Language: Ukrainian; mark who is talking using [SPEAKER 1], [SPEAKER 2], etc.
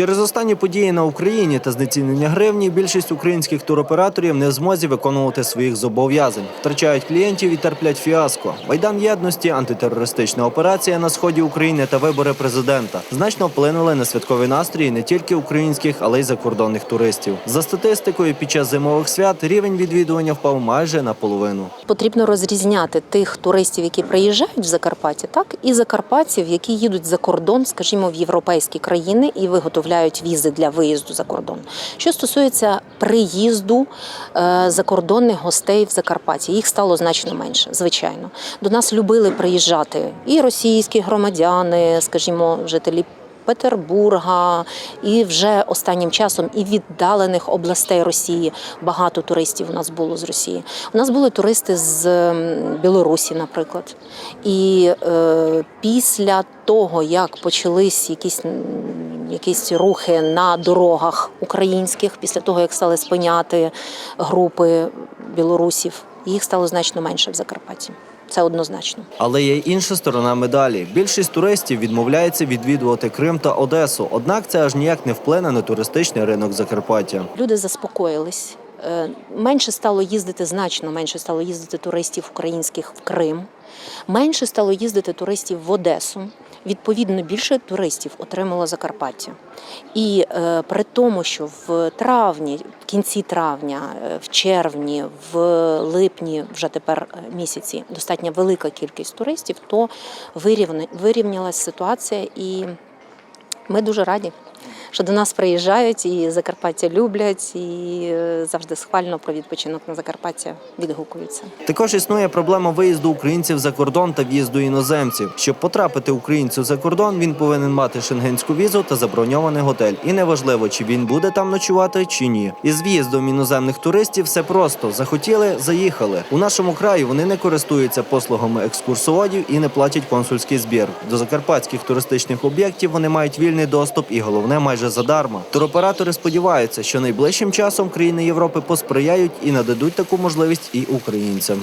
[SPEAKER 1] Через останні події на Україні та знецінення гривні більшість українських туроператорів не в змозі виконувати своїх зобов'язань, втрачають клієнтів і терплять фіаско. Майдан єдності, антитерористична операція на сході України та вибори президента значно вплинули на святкові настрої не тільки українських, але й закордонних туристів. За статистикою, під час зимових свят рівень відвідування впав майже наполовину.
[SPEAKER 2] Потрібно розрізняти тих туристів, які приїжджають в Закарпаття, так і закарпатців, які їдуть за кордон, скажімо, в європейські країни і виготовляють візи для виїзду за кордон. Що стосується приїзду е, закордонних гостей в Закарпатті, їх стало значно менше, звичайно. До нас любили приїжджати і російські громадяни, скажімо, жителі. Петербурга і вже останнім часом і віддалених областей Росії багато туристів у нас було з Росії. У нас були туристи з Білорусі, наприклад. І е, після того, як почались якісь, якісь рухи на дорогах українських, після того як стали спиняти групи білорусів, їх стало значно менше в Закарпатті. Це однозначно.
[SPEAKER 1] Але є інша сторона медалі. Більшість туристів відмовляється відвідувати Крим та Одесу. Однак це аж ніяк не вплине на туристичний ринок Закарпаття.
[SPEAKER 2] Люди заспокоїлись. Е, Менше стало їздити, значно менше стало їздити туристів українських в Крим, менше стало їздити туристів в Одесу. Відповідно, більше туристів отримало Закарпаття. І е, при тому, що в травні, в кінці травня, е, в червні, в липні, вже тепер е, місяці, достатньо велика кількість туристів, то вирівня, вирівнялась ситуація, і ми дуже раді що до нас приїжджають і Закарпаття люблять, і е, завжди схвально про відпочинок на Закарпаття відгукуються.
[SPEAKER 1] Також існує проблема виїзду українців за кордон та в'їзду іноземців. Щоб потрапити українцю за кордон, він повинен мати шенгенську візу та заброньований готель. І неважливо, чи він буде там ночувати, чи ні. Із в'їздом іноземних туристів все просто захотіли, заїхали. У нашому краї вони не користуються послугами екскурсоводів і не платять консульський збір. До закарпатських туристичних об'єктів вони мають вільний доступ і головне майже задарма. Туроператори сподіваються, що найближчим часом країни Європи посприяють і нададуть таку можливість і українцям.